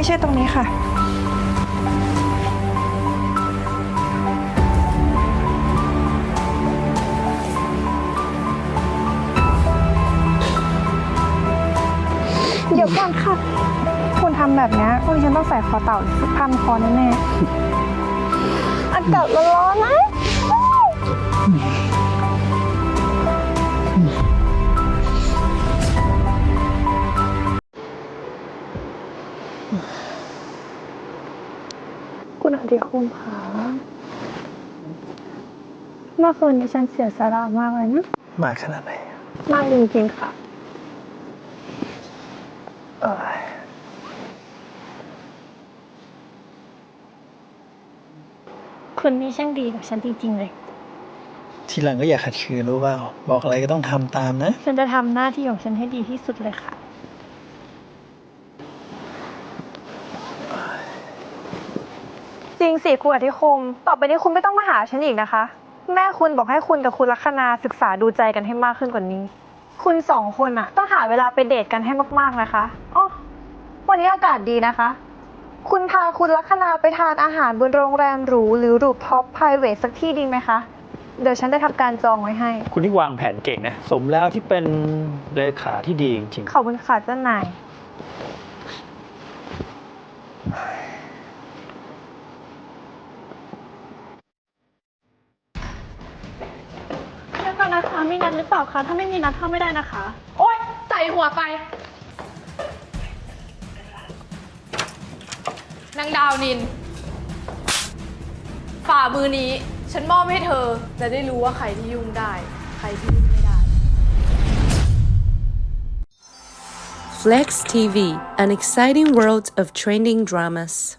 ไม่ใช่ตรงนี้ค่ะ เดี๋ยวก่อนค่ะ คุณทำแบบเนี้ยพวกดิฉันต้องใส่คอเต่าหรือพันคอแน่ๆอากาศร้อนๆนะ คุณอาเดียคุณคะเมื่อคืนนี้ฉันเสียสละมากเลยนะมากขนาดไหนมากจริงๆค่ะ เอ้ยคุณนี่ช่างดีกับฉันจริงๆเลย ทีหลังก็อย่าขัดขืนรู้เปล่า บอกอะไรก็ต้องทำตามนะ ฉันจะทำหน้าที่ของฉันให้ดีที่สุดเลยค่ะ จริงสิคุณอธิคม ต่อไปนี้คุณไม่ต้องมาหาฉันอีกนะคะ แม่คุณบอกให้คุณกับคุณลัคนาศึกษาดูใจกันให้มากขึ้นกว่านี้ คุณสองคนอะต้องหาเวลาไปเดทกันให้มากๆนะคะอ๋อวันนี้อากาศดีนะคะ คุณพาคุณลัคนาไปทานอาหารบนโรงแรมหรูหรือรูปท็อปไพรเวทสักที่ดีไหมคะ เดี๋ยวฉันได้ทำการจองไว้ให้ คุณนี่วางแผนเก่งนะ สมแล้วที่เป็นเลขาที่ดีจริงขอบคุณค่ะเจ้านายเดี๋ยวก่อนนะ คะมีนัดหรือเปล่าคะ ถ้าไม่มีนัดเข้าไม่ได้นะคะ โอ๊ยใส่หัวไป นางดาวนิน ฝ่ามือนี้ ฉันมอบให้เธอ จะได้รู้ว่าใครที่ยุ่งได้ ใครที่ยุ่งไม่ได้ Flex TV, an exciting world of trending dramas.